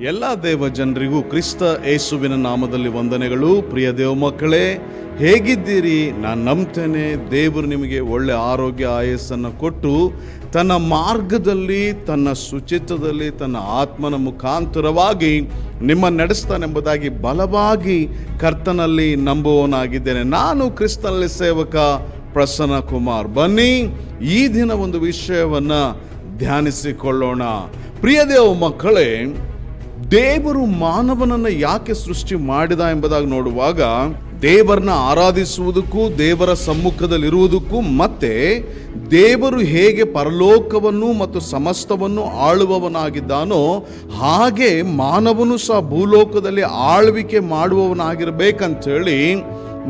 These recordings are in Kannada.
ಎಲ್ಲ ದೇವ ಜನರಿಗೂ ಕ್ರಿಸ್ತ ಯೇಸುವಿನ ನಾಮದಲ್ಲಿ ವಂದನೆಗಳು. ಪ್ರಿಯ ದೇವ ಮಕ್ಕಳೇ, ಹೇಗಿದ್ದೀರಿ? ನಾನು ನಂಬ್ತೇನೆ, ದೇವರು ನಿಮಗೆ ಒಳ್ಳೆ ಆರೋಗ್ಯ ಆಯಸ್ಸನ್ನು ಕೊಟ್ಟು ತನ್ನ ಮಾರ್ಗದಲ್ಲಿ, ತನ್ನ ಶುಚಿತ್ವದಲ್ಲಿ ತನ್ನ ಆತ್ಮನ ಮುಖಾಂತರವಾಗಿ ನಿಮ್ಮ ನಡೆಸ್ತಾನೆಂಬುದಾಗಿ ಬಲವಾಗಿ ಕರ್ತನಲ್ಲಿ ನಂಬುವವನಾಗಿದ್ದೇನೆ. ನಾನು ಕ್ರಿಸ್ತನಲ್ಲಿ ಸೇವಕ ಪ್ರಸನ್ನ ಕುಮಾರ್. ಬನ್ನಿ, ಈ ದಿನ ಒಂದು ವಿಷಯವನ್ನು ಧ್ಯಾನಿಸಿಕೊಳ್ಳೋಣ. ಪ್ರಿಯ ದೇವ ಮಕ್ಕಳೇ ದೇವರು ಮಾನವನನ್ನು ಯಾಕೆ ಸೃಷ್ಟಿ ಮಾಡಿದ ಎಂಬುದಾಗಿ ನೋಡುವಾಗ, ದೇವರನ್ನ ಆರಾಧಿಸುವುದಕ್ಕೂ, ದೇವರ ಸಮ್ಮುಖದಲ್ಲಿರುವುದಕ್ಕೂ, ಮತ್ತೆ ದೇವರು ಹೇಗೆ ಪರಲೋಕವನ್ನು ಮತ್ತು ಸಮಸ್ತವನ್ನು ಆಳುವವನಾಗಿದ್ದಾನೋ, ಹಾಗೆ ಮಾನವನು ಸಹ ಭೂಲೋಕದಲ್ಲಿ ಆಳ್ವಿಕೆ ಮಾಡುವವನಾಗಿರಬೇಕಂಥೇಳಿ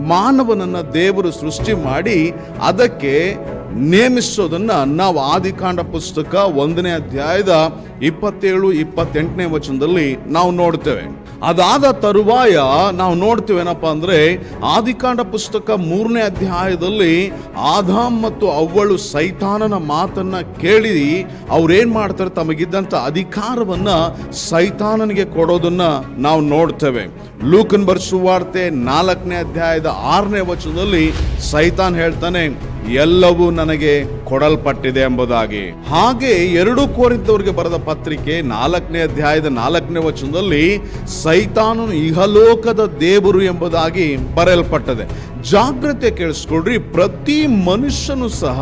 ಮಾನವನನ್ನು ದೇವರು ಸೃಷ್ಟಿ ಮಾಡಿ, ಅದಕ್ಕೆ ನೇಮಿಸೋದನ್ನ ನಾವು ಆದಿಕಾಂಡ ಪುಸ್ತಕ ಒಂದನೇ ಅಧ್ಯಾಯದ ಇಪ್ಪತ್ತೇಳು, ಇಪ್ಪತ್ತೆಂಟನೇ ವಚನದಲ್ಲಿ ನಾವು ನೋಡ್ತೇವೆ. ಅದಾದ ತರುವಾಯ ನಾವು ನೋಡ್ತೇವೇನಪ್ಪ ಅಂದ್ರೆ, ಆದಿಕಾಂಡ ಪುಸ್ತಕ ಮೂರನೇ ಅಧ್ಯಾಯದಲ್ಲಿ ಆದಾಮ್ ಮತ್ತು ಅವಳು ಸೈತಾನನ ಮಾತನ್ನ ಕೇಳಿ, ಅವ್ರೇನು ಮಾಡ್ತಾರೆ ತಮಗಿದ್ದಂತ ಅಧಿಕಾರವನ್ನ ಸೈತಾನನಿಗೆ ಕೊಡೋದನ್ನ ನಾವು ನೋಡ್ತೇವೆ. ಲೂಕನ್ ಬರ್ಸುವಾರ್ತೆ ನಾಲ್ಕನೇ ಅಧ್ಯಾಯದ ಆರನೇ ವಚನದಲ್ಲಿ ಸೈತಾನ್ ಹೇಳ್ತಾನೆ ಎಲ್ಲವೂ ನನಗೆ ಕೊಡಲ್ಪಟ್ಟಿದೆ ಎಂಬುದಾಗಿ. ಹಾಗೆ ಎರಡು ಕೋರಿದ್ದವರಿಗೆ ಬರೆದ ಪತ್ರಿಕೆ ನಾಲ್ಕನೇ ಅಧ್ಯಾಯದ ನಾಲ್ಕನೇ ವಚನದಲ್ಲಿ ಸೈತಾನನು ಇಹಲೋಕದ ದೇವರು ಎಂಬುದಾಗಿ ಬರೆಯಲ್ಪಟ್ಟದೆ. ಜಾಗ್ರತೆ ಕೇಳಿಸ್ಕೊಡ್ರಿ ಪ್ರತಿ ಮನುಷ್ಯನು ಸಹ,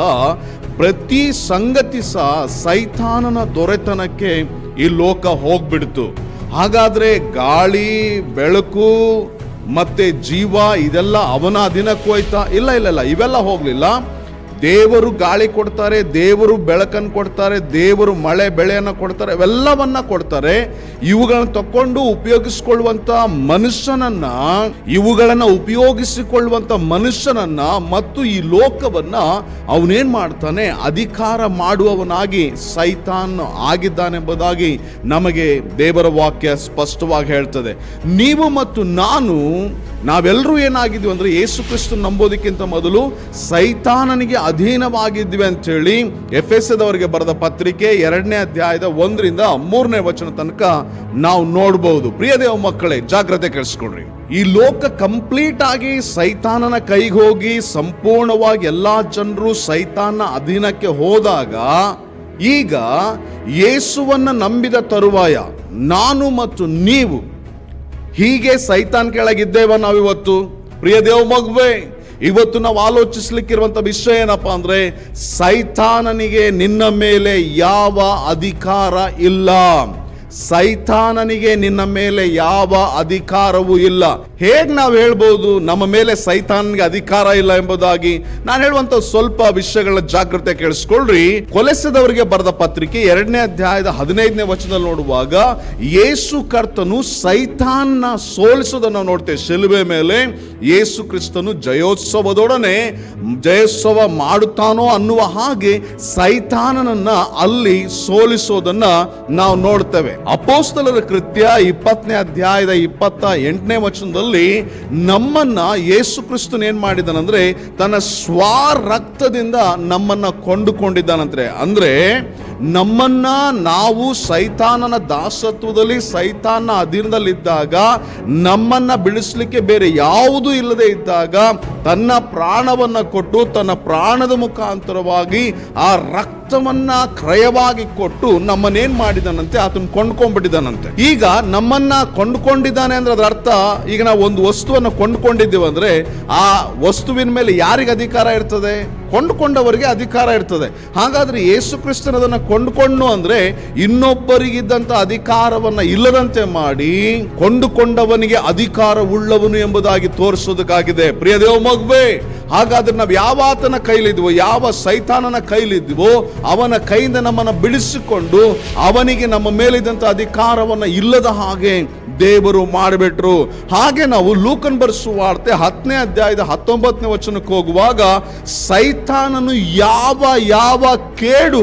ಪ್ರತಿ ಸಂಗತಿ ಸಹ ಸೈತಾನನ ದೊರೆತನಕ್ಕೆ ಈ ಲೋಕ ಹೋಗ್ಬಿಡ್ತು. ಹಾಗಾದ್ರೆ ಗಾಳಿ, ಬೆಳಕು ಮತ್ತೆ ಜೀವ ಇದೆಲ್ಲ ಅವನ ಅಧೀನಕ್ಕೆ ಹೋಯ್ತಾ? ಇಲ್ಲ ಇಲ್ಲ ಇಲ್ಲ. ಇವೆಲ್ಲ ಹೋಗ್ಲಿಲ್ಲ. ದೇವರು ಗಾಳಿ ಕೊಡ್ತಾರೆ, ದೇವರು ಬೆಳಕನ್ನು ಕೊಡ್ತಾರೆ, ದೇವರು ಮಳೆ ಬೆಳೆಯನ್ನು ಕೊಡ್ತಾರೆ ಇವೆಲ್ಲವನ್ನ ಕೊಡ್ತಾರೆ. ಇವುಗಳನ್ನು ತಕೊಂಡು ಉಪಯೋಗಿಸಿಕೊಳ್ಳುವಂತ ಮನುಷ್ಯನನ್ನ, ಇವುಗಳನ್ನು ಉಪಯೋಗಿಸಿಕೊಳ್ಳುವಂತ ಮನುಷ್ಯನನ್ನ ಮತ್ತು ಈ ಲೋಕವನ್ನ ಅವನೇನ್ ಮಾಡ್ತಾನೆ? ಅಧಿಕಾರ ಮಾಡುವವನಾಗಿ ಸೈತಾನ್ ಆಗಿದ್ದಾನೆಂಬುದಾಗಿ ನಮಗೆ ದೇವರ ವಾಕ್ಯ ಸ್ಪಷ್ಟವಾಗಿ ಹೇಳ್ತದೆ. ನೀವು ಮತ್ತು ನಾನು ನಾವೆಲ್ಲರೂ ಏನಾಗಿದ್ವಿ ಅಂದರೆ ಯೇಸು ಕ್ರಿಸ್ತು ನಂಬೋದಕ್ಕಿಂತ ಮೊದಲು ಸೈತಾನನಿಗೆ ಅಧೀನವಾಗಿದ್ವಿ ಅಂಥೇಳಿ ಎಫ್ ಎಸ್ ಎದವರಿಗೆ ಬರೆದ ಪತ್ರಿಕೆ ಎರಡನೇ ಅಧ್ಯಾಯದ ಒಂದರಿಂದ ಮೂರನೇ ವಚನ ತನಕ ನಾವು ನೋಡಬಹುದು ಪ್ರಿಯ ದೇವ ಮಕ್ಕಳೇ, ಜಾಗ್ರತೆ ಕೇಳಿಸ್ಕೊಡ್ರಿ ಈ ಲೋಕ ಕಂಪ್ಲೀಟ್ ಆಗಿ ಸೈತಾನನ ಕೈಗೆ ಹೋಗಿ ಸಂಪೂರ್ಣವಾಗಿ ಎಲ್ಲ ಜನರು ಸೈತಾನ ಅಧೀನಕ್ಕೆ ಹೋದಾಗ ಈಗ ಯೇಸುವನ್ನು ನಂಬಿದ ತರುವಾಯ ನಾನು ಮತ್ತು ನೀವು ಹೀಗೆ ಸೈತಾನ್ ಕೆಳಗಿದ್ದೇವ ನಾವಿವತ್ತು. ಪ್ರಿಯ ದೇವ ಮಗುವೆ, ಇವತ್ತು ನಾವು ಆಲೋಚಿಸ್ಲಿಕ್ಕಿರುವಂತ ವಿಷಯ ಏನಪ್ಪ ಅಂದ್ರೆ, ಸೈತಾನನಿಗೆ ನಿನ್ನ ಮೇಲೆ ಯಾವ ಅಧಿಕಾರ ಇಲ್ಲ. ಸೈತಾನನಿಗೆ ನಿನ್ನ ಮೇಲೆ ಯಾವ ಅಧಿಕಾರವೂ ಇಲ್ಲ. ಹೇಗ್ ನಾವು ಹೇಳ್ಬೋದು, ನಮ್ಮ ಮೇಲೆ ಸೈತಾನನಿಗೆ ಅಧಿಕಾರ ಇಲ್ಲ ಎಂಬುದಾಗಿ ನಾನು ಹೇಳುವಂತ ಸ್ವಲ್ಪ ವಿಷಯಗಳ ಜಾಗ್ರತೆ ಕೇಳಿಸ್ಕೊಳ್ರಿ. ಕೊಲೆಸದವರಿಗೆ ಬರೆದ ಪತ್ರಿಕೆ ಎರಡನೇ ಅಧ್ಯಾಯದ ಹದಿನೈದನೇ ವಚನದಲ್ಲಿ ನೋಡುವಾಗ, ಯೇಸು ಕರ್ತನು ಸೈತಾನ್ನ ಸೋಲಿಸೋದನ್ನು ನೋಡ್ತೇವೆ ಶಿಲುಬೆ ಮೇಲೆ ಯೇಸು ಕ್ರಿಸ್ತನು ಜಯೋತ್ಸವದೊಡನೆ ಜಯೋತ್ಸವ ಮಾಡುತ್ತಾನೋ ಅನ್ನುವ ಹಾಗೆ ಸೈತಾನನನ್ನ ಅಲ್ಲಿ ಸೋಲಿಸೋದನ್ನ ನಾವು ನೋಡ್ತೇವೆ. ಅಪೋಸ್ತಲರ ಕೃತ್ಯ ಇಪ್ಪತ್ತನೇ ಅಧ್ಯಾಯದ ಇಪ್ಪತ್ತ ಎಂಟನೇ ವಚನದಲ್ಲಿ ನಮ್ಮನ್ನ ಯೇಸು ಕ್ರಿಸ್ತನ್ ಏನ್ ಮಾಡಿದಾನಂದ್ರೆ ತನ್ನ ಸ್ವರಕ್ತದಿಂದ ನಮ್ಮನ್ನ ಕೊಂಡುಕೊಂಡಿದ್ದಾನಂತೆ. ಅಂದ್ರೆ ನಮ್ಮನ್ನ ನಾವು ಸೈತಾನನ ದಾಸತ್ವದಲ್ಲಿ ಸೈತಾನ ಅಧೀನದಲ್ಲಿದ್ದಾಗ, ನಮ್ಮನ್ನ ಬಿಡಿಸ್ಲಿಕ್ಕೆ ಬೇರೆ ಯಾವುದೂ ಇಲ್ಲದೆ ಇದ್ದಾಗ, ತನ್ನ ಪ್ರಾಣವನ್ನ ಕೊಟ್ಟು ತನ್ನ ಪ್ರಾಣದ ಮುಖಾಂತರವಾಗಿ ಆ ರಕ್ತವನ್ನ ಕ್ರಯವಾಗಿ ಕೊಟ್ಟು ನಮ್ಮನ್ನೇನ್ ಮಾಡಿದಾನಂತೆ, ಆತನ ಕೊಂಡ್ಕೊಂಡ್ಬಿಟ್ಟಿದ್ದಾನಂತೆ ಈಗ ನಮ್ಮನ್ನ ಕೊಂಡ್ಕೊಂಡಿದ್ದಾನೆ ಅಂದ್ರೆ ಅದರ ಅರ್ಥ, ಈಗ ನಾವು ಒಂದು ವಸ್ತುವನ್ನು ಕೊಂಡ್ಕೊಂಡಿದ್ದೀವಿ ಅಂದ್ರೆ, ಆ ವಸ್ತುವಿನ ಮೇಲೆ ಯಾರಿಗೆ ಅಧಿಕಾರ ಇರ್ತದೆ? ಕೊಂಡ್ಕೊಂಡವರಿಗೆ ಅಧಿಕಾರ ಇರ್ತದೆ. ಹಾಗಾದ್ರೆ ಯೇಸು ಕ್ರಿಸ್ತನ್ ಅದನ್ನ ಕೊಂಡ್ಕೊಂಡು ಅಂದ್ರೆ, ಇನ್ನೊಬ್ಬರಿಗಿದ್ದಂತ ಅಧಿಕಾರವನ್ನ ಇಲ್ಲದಂತೆ ಮಾಡಿ, ಕೊಂಡುಕೊಂಡವನಿಗೆ ಅಧಿಕಾರ ಉಳ್ಳವನು ಎಂಬುದಾಗಿ ತೋರಿಸೋದಕ್ಕಾಗಿದೆ. ಪ್ರಿಯ ದೇವ ಮಗುವೆ ಹಾಗಾದ್ರೆ ನಾವು ಯಾವ ಆತನ ಕೈಲಿದ್ವೋ, ಯಾವ ಸೈತಾನನ ಕೈಲಿದ್ವೋ, ಅವನ ಕೈಯಿಂದ ನಮ್ಮನ್ನು ಬಿಡಿಸಿಕೊಂಡು ಅವನಿಗೆ ನಮ್ಮ ಮೇಲಿದ್ದಂಥ ಅಧಿಕಾರವನ್ನು ಇಲ್ಲದ ಹಾಗೆ ದೇವರು ಮಾಡಿಬಿಟ್ರು. ಹಾಗೆ ನಾವು ಲೂಕನ್ ಬರ್ಸುವಾರ್ತೆ ಹತ್ತನೇ ಅಧ್ಯಾಯದ ಹತ್ತೊಂಬತ್ತನೇ ವಚನಕ್ಕೆ ಹೋಗುವಾಗ, ಸೈತಾನನು ಯಾವ ಯಾವ ಕೇಡು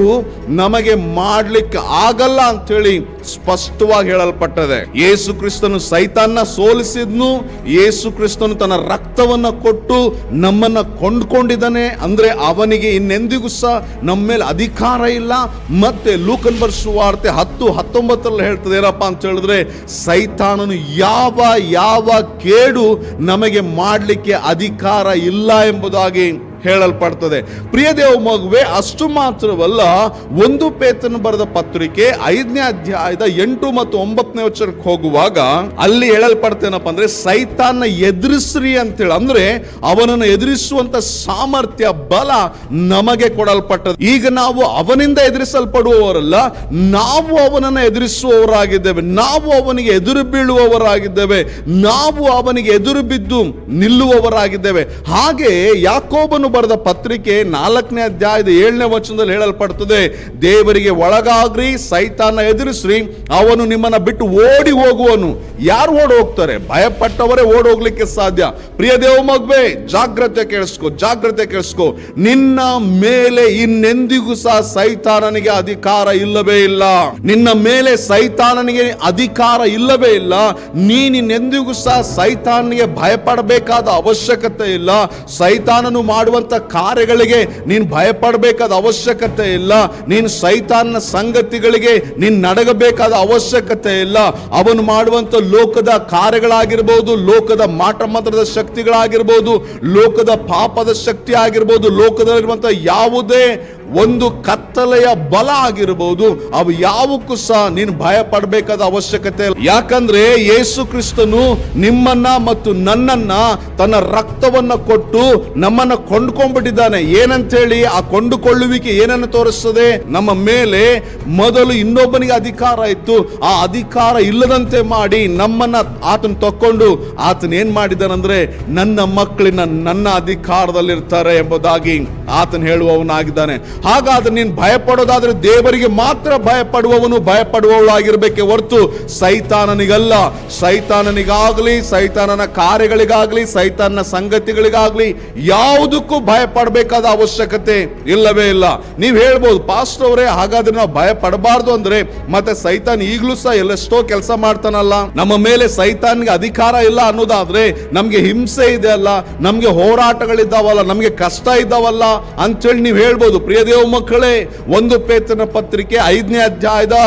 ನಮಗೆ ಮಾಡಲಿಕ್ಕೆ ಆಗಲ್ಲ ಅಂತೇಳಿ ಸ್ಪಷ್ಟವಾಗಿ ಹೇಳಲ್ಪಟ್ಟದೆ. ಯೇಸು ಕ್ರಿಸ್ತನು ಸೈತಾನ್ನ ಸೋಲಿಸಿದ್ನು, ಯೇಸು ಕ್ರಿಸ್ತನು ತನ್ನ ರಕ್ತವನ್ನ ಕೊಟ್ಟು ನಮ್ಮನ್ನ ಕೊಂಡ್ಕೊಂಡಿದ್ದಾನೆ. ಅಂದ್ರೆ ಅವನಿಗೆ ಇನ್ನೆಂದಿಗೂ ಸಹ ನಮ್ಮ ಮೇಲೆ ಅಧಿಕಾರ ಇಲ್ಲ. ಮತ್ತೆ ಲೂಕನ್ ಸುವಾರ್ತೆ ಹತ್ತು, ಹತ್ತೊಂಬತ್ತರಲ್ಲಿ ಹೇಳ್ತದೆ, ಏನಪ್ಪ ಅಂತ ಹೇಳಿದ್ರೆ, ಸೈತಾನನು ಯಾವ ಯಾವ ಕೇಡು ನಮಗೆ ಮಾಡಲಿಕ್ಕೆ ಅಧಿಕಾರ ಇಲ್ಲ ಎಂಬುದಾಗಿ ಹೇಳಲ್ಪಡ್ತದೆ. ಪ್ರಿಯ ದೇವ ಮಗುವೆ, ಅಷ್ಟು ಮಾತ್ರವಲ್ಲ, ಒಂದು ಪೇತನ ಬರೆದ ಪತ್ರಿಕೆ ಐದನೇ ಅಧ್ಯಾಯದ ಎಂಟು ಮತ್ತು ಒಂಬತ್ತನೇ ವಚನಕ್ಕೆ ಹೋಗುವಾಗ ಅಲ್ಲಿ ಹೇಳಲ್ಪಡ್ತೇನಪ್ಪ ಅಂದ್ರೆ, ಸೈತಾನ್ನ ಎದುರಿಸ್ರಿ ಅಂತೇಳಿ. ಅಂದ್ರೆ ಅವನನ್ನು ಎದುರಿಸುವಂತ ಸಾಮರ್ಥ್ಯ, ಬಲ ನಮಗೆ ಕೊಡಲ್ಪಟ್ಟது ಈಗ ನಾವು ಅವನಿಂದ ಎದುರಿಸಲ್ಪಡುವವರಲ್ಲ, ನಾವು ಅವನನ್ನು ಎದುರಿಸುವವರಾಗಿದ್ದೇವೆ. ನಾವು ಅವನಿಗೆ ಎದುರು ಬೀಳುವವರಾಗಿದ್ದೇವೆ. ನಾವು ಅವನಿಗೆ ಎದುರು ಬಿದ್ದು ನಿಲ್ಲುವವರಾಗಿದ್ದೇವೆ. ಹಾಗೆ ಯಾಕೋಬನು ಬರೆದ ಪತ್ರಿಕೆ ನಾಲ್ಕನೇ ಅಧ್ಯಾಯದ ಏಳನೇ ವಚನದಲ್ಲಿ ಹೇಳಲ್ಪಡ್ತದೆ, ದೇವರಿಗೆ ಒಳಗಾಗ್ರಿ, ಸೈತಾನ ಎದುರಿಸ್ರಿ, ಅವನು ನಿಮ್ಮನ್ನ ಬಿಟ್ಟು ಓಡಿ ಹೋಗುವನು. ಯಾರು ಓಡಿ ಹೋಗ್ತಾರೆ? ಭಯಪಟ್ಟವರೇ ಓಡಿ ಹೋಗ್ಲಿಕ್ಕೆ ಸಾಧ್ಯ. ಪ್ರಿಯ ದೇವ ಮಗುವೆ, ಜಾಗ್ರತೆ ಕೇಳಿಸ್ಕೋ ಜಾಗ್ರತೆ ಕೇಳಿಸ್ಕೋ. ನಿನ್ನ ಮೇಲೆ ಇನ್ನೆಂದಿಗೂ ಸಹ ಸೈತಾನನಿಗೆ ಅಧಿಕಾರ ಇಲ್ಲವೇ ಇಲ್ಲ. ನಿನ್ನ ಮೇಲೆ ಸೈತಾನನಿಗೆ ಅಧಿಕಾರ ಇಲ್ಲವೇ ಇಲ್ಲ. ನೀನಿನ್ನೆಂದಿಗೂ ಸಹ ಸೈತಾನನಿಗೆ ಭಯಪಡಬೇಕಾದ ಅವಶ್ಯಕತೆ ಇಲ್ಲ. ಸೈತಾನನು ಮಾಡುವಂತ ಕಾರ್ಯಗಳಿಗೆ ನೀನು ಭಯಪಡಬೇಕಾದ ಅವಶ್ಯಕತೆ ಇಲ್ಲ. ನೀನು ಸೈತಾನ ಸಂಗತಿಗಳಿಗೆ ನೀನು ನಡಗಬೇಕಾದ ಅವಶ್ಯಕತೆ ಇಲ್ಲ. ಅವನು ಮಾಡುವಂಥ ಲೋಕದ ಕಾರ್ಯಗಳಾಗಿರ್ಬೋದು, ಲೋಕದ ಮಾಟ ಮಂತ್ರದ ಶಕ್ತಿಗಳಾಗಿರ್ಬೋದು, ಲೋಕದ ಪಾಪದ ಶಕ್ತಿ ಆಗಿರ್ಬೋದು ಲೋಕದಲ್ಲಿರುವಂಥ ಯಾವುದೇ ಒಂದು ಕತ್ತಲೆಯ ಬಲ ಆಗಿರಬಹುದು ಅವು ಯಾವಕ್ಕೂ ಸಹ ನೀನು ಭಯ ಪಡಬೇಕಾದ ಅವಶ್ಯಕತೆ ಇಲ್ಲ. ಯಾಕಂದ್ರೆ ಯೇಸು ಕ್ರಿಸ್ತನು ನಿಮ್ಮನ್ನ ಮತ್ತು ನನ್ನನ್ನ ತನ್ನ ರಕ್ತವನ್ನ ಕೊಟ್ಟು ನಮ್ಮನ್ನ ಕೊಂಡ್ಕೊಂಡ್ಬಿಟ್ಟಿದ್ದಾನೆ. ಏನಂತೇಳಿ? ಆ ಕೊಂಡುಕೊಳ್ಳುವಿಕೆ ಏನನ್ನು ತೋರಿಸ್ತದೆ? ನಮ್ಮ ಮೇಲೆ ಮೊದಲು ಇನ್ನೊಬ್ಬನಿಗೆ ಅಧಿಕಾರ ಇತ್ತು. ಆ ಅಧಿಕಾರ ಇಲ್ಲದಂತೆ ಮಾಡಿ ನಮ್ಮನ್ನ ಆತನ ತಕ್ಕೊಂಡು ಆತನ ಏನ್ ಮಾಡಿದಾನಂದ್ರೆ ನನ್ನ ಮಕ್ಕಳಿನ ನನ್ನ ಅಧಿಕಾರದಲ್ಲಿರ್ತಾರೆ ಎಂಬುದಾಗಿ ಆತನ ಹೇಳುವವನಾಗಿದ್ದಾನೆ. ಹಾಗಾದ್ರೆ ನೀನು ಭಯಪಡೋದಾದ್ರೆ ದೇವರಿಗೆ ಮಾತ್ರ ಭಯಪಡುವವನು ಭಯಪಡುವವಳಾಗಿರ್ಬೇಕೆ ಹೊರತು ಸೈತಾನನಿಗಲ್ಲ. ಸೈತಾನನಿಗಾಗ್ಲಿ, ಸೈತಾನನ ಕಾರ್ಯಗಳಿಗಾಗ್ಲಿ, ಸೈತಾನನ ಸಂಗತಿಗಳಿಗಾಗ್ಲಿ ಯಾವುದಕ್ಕೂ ಭಯಪಡಬೇಕಾದ ಅವಶ್ಯಕತೆ ಇಲ್ಲವೇ ಇಲ್ಲ. ನೀವು ಹೇಳ್ಬೋದು ಪಾಸ್ಟ್ ಅವರೇ ಹಾಗಾದ್ರೆ ನಾವು ಭಯ ಪಡಬಾರ್ದು ಅಂದ್ರೆ ಮತ್ತೆ ಸೈತಾನ್ ಈಗಲೂ ಸಹ ಎಲ್ಲೆಷ್ಟೋ ಕೆಲಸ ಮಾಡ್ತಾನಲ್ಲ. ನಮ್ಮ ಮೇಲೆ ಸೈತಾನ್ಗೆ ಅಧಿಕಾರ ಇಲ್ಲ ಅನ್ನೋದಾದ್ರೆ ನಮ್ಗೆ ಹಿಂಸೆ ಇದೆ ಅಲ್ಲ, ನಮ್ಗೆ ಹೋರಾಟಗಳಿದ್ದಾವಲ್ಲ, ನಮ್ಗೆ ಕಷ್ಟ ಇದ್ದಾವಲ್ಲ ಅಂತೇಳಿ ನೀವು ಹೇಳ್ಬೋದು. ಪ್ರಿಯ ದೇವ ಮಕ್ಕಳೇ, ಒಂದು ಪೇತನ ಪತ್ರಿಕೆ ಐದನೇ ಅಧ್ಯಾಯದ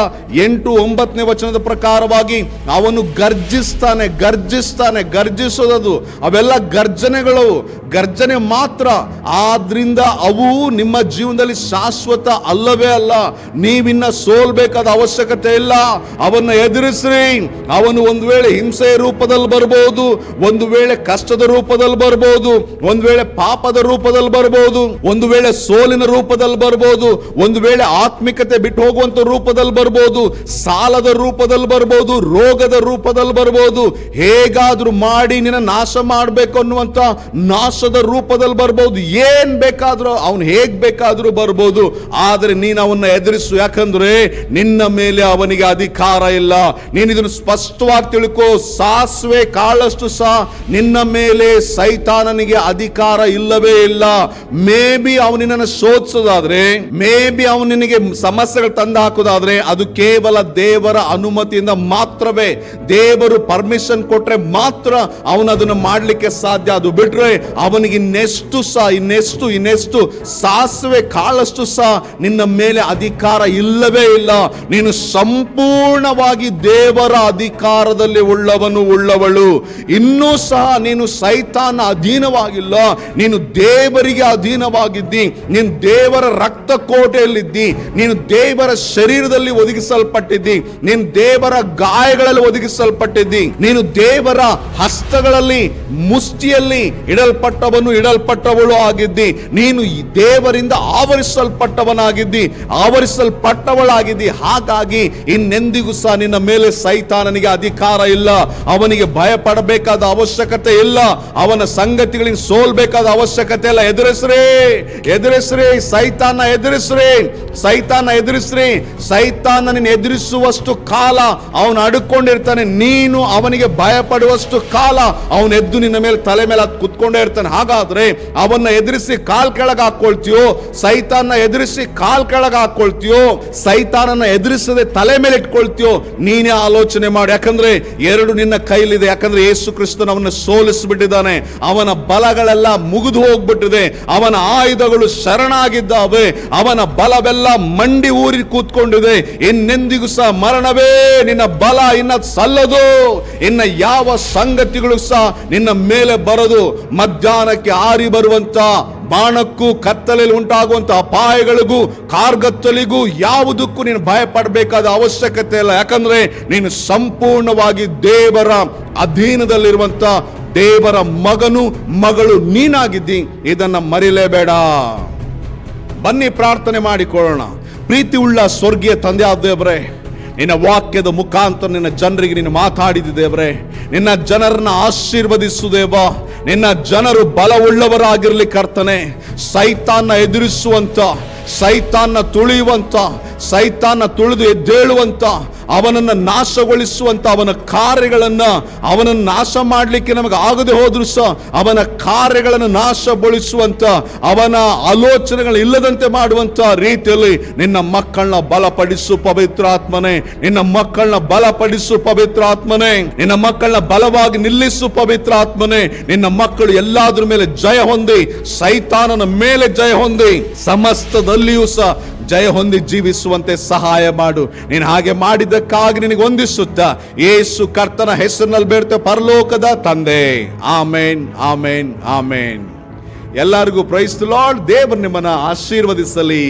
ಎಂಟು ಒಂಬತ್ತನೇ ವಚನದ ಪ್ರಕಾರವಾಗಿ ಅವನು ಗರ್ಜಿಸ್ತಾನೆ ಗರ್ಜಿಸ್ತಾನೆ, ಗರ್ಜಿಸೋದದು. ಅವೆಲ್ಲ ಗರ್ಜನೆಗಳು ಗರ್ಜನೆ ಮಾತ್ರ. ಆದ್ರಿಂದ ಅವು ನಿಮ್ಮ ಜೀವನದಲ್ಲಿ ಶಾಶ್ವತ ಅಲ್ಲವೇ ಅಲ್ಲ. ನೀವಿನ್ನ ಸೋಲ್ಬೇಕಾದ ಅವಶ್ಯಕತೆ ಇಲ್ಲ. ಅವನ್ನ ಎದುರಿಸ್ರಿ. ಅವನು ಒಂದು ವೇಳೆ ಹಿಂಸೆಯ ರೂಪದಲ್ಲಿ ಬರ್ಬೋದು, ಒಂದು ವೇಳೆ ಕಷ್ಟದ ರೂಪದಲ್ಲಿ ಬರ್ಬೋದು, ಒಂದು ವೇಳೆ ಪಾಪದ ರೂಪದಲ್ಲಿ ಬರ್ಬೋದು, ಒಂದು ವೇಳೆ ಸೋಲಿನ ರೂಪದಲ್ಲಿ ಬರ್ಬೋದು, ಒಂದು ವೇಳೆ ಆತ್ಮಿಕತೆ ಬಿಟ್ಟು ಹೋಗುವಂತ ರೂಪದಲ್ಲಿ ಬರ್ಬೋದು, ಸಾಲದ ರೂಪದಲ್ಲಿ ಬರ್ಬೋದು, ರೋಗದ ರೂಪದಲ್ಲಿ ಬರ್ಬೋದು, ಹೇಗಾದ್ರೂ ಮಾಡಿ ನಿನ್ನ ನಾಶ ಮಾಡಬೇಕು ಅನ್ನುವಂತ ನಾಶದ ರೂಪದಲ್ಲಿ ಬರ್ಬೋದು, ಏನ್ ಬೇಕಾದ್ರೂ, ಅವನು ಹೇಗ್ ಬೇಕಾದ್ರೂ ಬರ್ಬೋದು, ಆದ್ರೆ ನೀನು ಅವನ್ನ ಎದುರಿಸು. ಯಾಕಂದ್ರೆ ನಿನ್ನ ಮೇಲೆ ಅವನಿಗೆ ಅಧಿಕಾರ ಇಲ್ಲ. ನೀನು ಇದನ್ನು ಸ್ಪಷ್ಟವಾಗಿ ತಿಳ್ಕೋ. ಸಾಸ್ವೆ ಕಾಳಷ್ಟು ಸಹ ನಿನ್ನ ಮೇಲೆ ಸೈತಾನನಿಗೆ ಅಧಿಕಾರ ಇಲ್ಲವೇ ಇಲ್ಲ. ಮೇ ಬಿ ಅವನಿನ ಶೋಧಿಸೋದಾದ್ರೆ ಮೇ ಬಿ ಅವನು ನಿನಗೆ ಸಮಸ್ಯೆಗಳು ತಂದು ಹಾಕೋದಾದ್ರೆ ಅದು ಕೇವಲ ದೇವರ ಅನುಮತಿಯಿಂದ ಮಾತ್ರವೇ. ದೇವರು ಪರ್ಮಿಷನ್ ಕೊಟ್ರೆ ಮಾತ್ರ ಅವನು ಅದನ್ನು ಮಾಡಲಿಕ್ಕೆ ಸಾಧ್ಯ. ಅದು ಬಿಟ್ರೆ ಅವನಿಗೆ ಇನ್ನೆಷ್ಟು ಸಹ ಇನ್ನೆಷ್ಟು ಇನ್ನೆಷ್ಟು ಸಾಸಿವೆ, ಕಾಳಷ್ಟು ಸಹ ನಿನ್ನ ಮೇಲೆ ಅಧಿಕಾರ ಇಲ್ಲವೇ ಇಲ್ಲ. ನೀನು ಸಂಪೂರ್ಣವಾಗಿ ದೇವರ ಅಧಿಕಾರದಲ್ಲಿ ಉಳ್ಳವನು, ಉಳ್ಳವಳು. ಇನ್ನೂ ಸಹ ನೀನು ಸೈತಾನ ಅಧೀನವಾಗಿಲ್ಲ. ನೀನು ದೇವರಿಗೆ ಅಧೀನವಾಗಿದ್ದಿ. ನೀನು ದೇವರ ರಕ್ತ ಕೋಟೆಯಲ್ಲಿದ್ದಿ ನೀನು ದೇವರ ಶರೀರದಲ್ಲಿ ಒದಗಿಸಲ್ಪಟ್ಟಿದ್ದಿ, ನೀನು ದೇವರ ಗಾಯಗಳಲ್ಲಿ ಒದಗಿಸಲ್ಪಟ್ಟಿದ್ದಿ, ನೀನು ದೇವರ ಹಸ್ತಗಳಲ್ಲಿ, ಮುಷ್ಟಿಯಲ್ಲಿ ಇಡಲ್ಪಟ್ಟವನು ಇಡಲ್ಪಟ್ಟವಳು ಆಗಿದ್ದಿ, ನೀನು ದೇವರಿಂದ ಆವರಿಸಲ್ಪಟ್ಟವನಾಗಿದ್ದಿ, ಆವರಿಸಲ್ಪಟ್ಟವಳಾಗಿದ್ದಿ. ಹಾಗಾಗಿ ಇನ್ನೆಂದಿಗೂ ಸಹ ನಿನ್ನ ಮೇಲೆ ಸೈತಾನನಿಗೆ ಅಧಿಕಾರ ಇಲ್ಲ. ಅವನಿಗೆ ಭಯ ಪಡಬೇಕಾದ ಅವಶ್ಯಕತೆ ಇಲ್ಲ. ಅವನ ಸಂಗತಿಗಳಿಗೆ ಸೋಲ್ಬೇಕಾದ ಅವಶ್ಯಕತೆ ಇಲ್ಲ. ಎದುರಿಸ್ರೇ ಎದುರಿಸ್ರೇ ಸೈ ಸೈತಾನ ಎದುರಿಸ್ರಿ ಸೈತಾನ ಎದುರಿಸ್ರಿ ಸೈತಾನ ನಿನ್ನ ಎದುರಿಸುವಷ್ಟು ಕಾಲ ಅವನು ಅಡುಕೊಂಡಿರ್ತಾನೆ, ನೀನು ಅವನಿಗೆ ಭಯಪಡುವಷ್ಟು ಕಾಲ ಅವನು ಎದ್ದು ನಿನ್ನ ಮೇಲೆ ತಲೆ ಮೇಲೆ ಅದು ಕುತ್ಕೊಂಡೇ ಇರ್ತಾನೆ. ಹಾಗಾದ್ರೆ ಅವನ್ನ ಎದುರಿಸಿ ಕಾಲ್ ಕೆಳಗೆ ಹಾಕೊಳ್ತೀಯೋ ಸೈತಾನ ಎದುರಿಸಿ ಕಾಲ್ ಕೆಳಗೆ ಹಾಕೊಳ್ತೀಯೋ, ಸೈತಾನನ ಎದುರಿಸದೆ ತಲೆ ಮೇಲೆ ಇಟ್ಕೊಳ್ತೀಯೋ, ನೀನೇ ಆಲೋಚನೆ ಮಾಡಿ. ಯಾಕಂದ್ರೆ ಎರಡು ನಿನ್ನ ಕೈಲಿದೆ. ಯಾಕಂದ್ರೆ ಯೇಸು ಕ್ರಿಸ್ತನ ಅವನ್ನ ಸೋಲಿಸ್ಬಿಟ್ಟಿದ್ದಾನೆ. ಅವನ ಬಲಗಳೆಲ್ಲ ಮುಗಿದು ಹೋಗ್ಬಿಟ್ಟಿದೆ. ಅವನ ಆಯುಧಗಳು ಶರಣಾಗಿದ್ದಾವೆ ಅವನ ಬಲವೆಲ್ಲ ಮಂಡಿ ಊರಿ ಕೂತ್ಕೊಂಡಿದೆ. ಇನ್ನೆಂದಿಗೂ ಸಹ ಮರಣವೇ ನಿನ್ನ ಬಲ ಇನ್ನ ಸಲ್ಲದು. ಇನ್ನ ಯಾವ ಸಂಗತಿಗಳು ಸಹ ನಿನ್ನ ಮೇಲೆ ಬರದು. ಮಧ್ಯಾಹ್ನಕ್ಕೆ ಆರಿ ಬರುವಂತ ಬಾಣಕ್ಕೂ ಕತ್ತಲೆಯಲ್ಲಿ ಉಂಟಾಗುವಂತಹ ಅಪಾಯಗಳಿಗೂ, ಕಾರ್ಗತ್ತಲಿಗೂ ಯಾವುದಕ್ಕೂ ನೀನು ಭಯ ಪಡಬೇಕಾದ ಅವಶ್ಯಕತೆ ಇಲ್ಲ. ಯಾಕಂದ್ರೆ ನೀನು ಸಂಪೂರ್ಣವಾಗಿ ದೇವರ ಅಧೀನದಲ್ಲಿರುವಂತ ದೇವರ ಮಗನು, ಮಗಳು ನೀನಾಗಿದ್ದಿ. ಇದನ್ನ ಮರಿಲೇಬೇಡ. ಬನ್ನಿ ಪ್ರಾರ್ಥನೆ ಮಾಡಿಕೊಳ್ಳೋಣ. ಪ್ರೀತಿ ಉಳ್ಳ ಸ್ವರ್ಗೀಯ ತಂದೆ ಆದ ದೇವರೇ, ನಿನ್ನ ವಾಕ್ಯದ ಮುಖಾಂತರ ನಿನ್ನ ಜನರಿಗೆ ನೀನು ಮಾತಾಡಿದ ದೇವರೇ. ನಿನ್ನ ಜನರನ್ನ ಆಶೀರ್ವದಿಸು ದೇವ. ನಿನ್ನ ಜನರು ಬಲವುಳ್ಳವರಾಗಿರಲಿ ಕರ್ತನೆ. ಸೈತಾನ್ನ ಎದುರಿಸುವಂತ, ಸೈತಾನ್ನ ತುಳಿಯುವಂತ, ಸೈತಾನ್ನ ತುಳಿದು ಎದ್ದೇಳುವಂತ ಅವನನ್ನ ನಾಶಗೊಳಿಸುವಂಥ ಅವನ ಕಾರ್ಯಗಳನ್ನು ಅವನನ್ನು ನಾಶ ಮಾಡಲಿಕ್ಕೆ ನಮಗೆ ಆಗದೆ ಹೋದರೂ ಸಹ ಅವನ ಕಾರ್ಯಗಳನ್ನು ನಾಶಗೊಳಿಸುವಂಥ ಅವನ ಆಲೋಚನೆಗಳು ಇಲ್ಲದಂತೆ ಮಾಡುವಂಥ ರೀತಿಯಲ್ಲಿ ನಿನ್ನ ಮಕ್ಕಳನ್ನ ಬಲಪಡಿಸು ಪವಿತ್ರಾತ್ಮನೇ ನಿನ್ನ ಮಕ್ಕಳನ್ನ ಬಲಪಡಿಸು ಪವಿತ್ರಾತ್ಮನೇ ನಿನ್ನ ಮಕ್ಕಳನ್ನ ಬಲವಾಗಿ ನಿಲ್ಲಿಸು ಪವಿತ್ರಾತ್ಮನೇ ನಿನ್ನ ಮಕ್ಕಳು ಎಲ್ಲಾದ್ರ ಮೇಲೆ ಜಯ ಹೊಂದಿ, ಸೈತಾನನ ಮೇಲೆ ಜಯ ಹೊಂದಿ, ಸಮಸ್ತದಲ್ಲಿಯೂ ಸಹ ಜಯ ಹೊಂದಿ ಜೀವಿಸುವಂತೆ ಸಹಾಯ ಮಾಡು. ನೀನು ಹಾಗೆ ಮಾಡಿದ್ದಕ್ಕಾಗಿ ನಿನಗೆ ಹೊಂದಿಸುತ್ತಾ ಏಸು ಕರ್ತನ ಹೆಸರಿನಲ್ಲಿ ಬೇಡ್ತೇವೆ ಪರಲೋಕದ ತಂದೆ. ಆಮೇನ್ ಆಮೇನ್ ಆಮೇನ್. ಎಲ್ಲರಿಗೂ ಪ್ರೈಸ್ ಲಾರ್ಡ್, ದೇವರು ನಿಮ್ಮನ್ನ ಆಶೀರ್ವದಿಸಲಿ.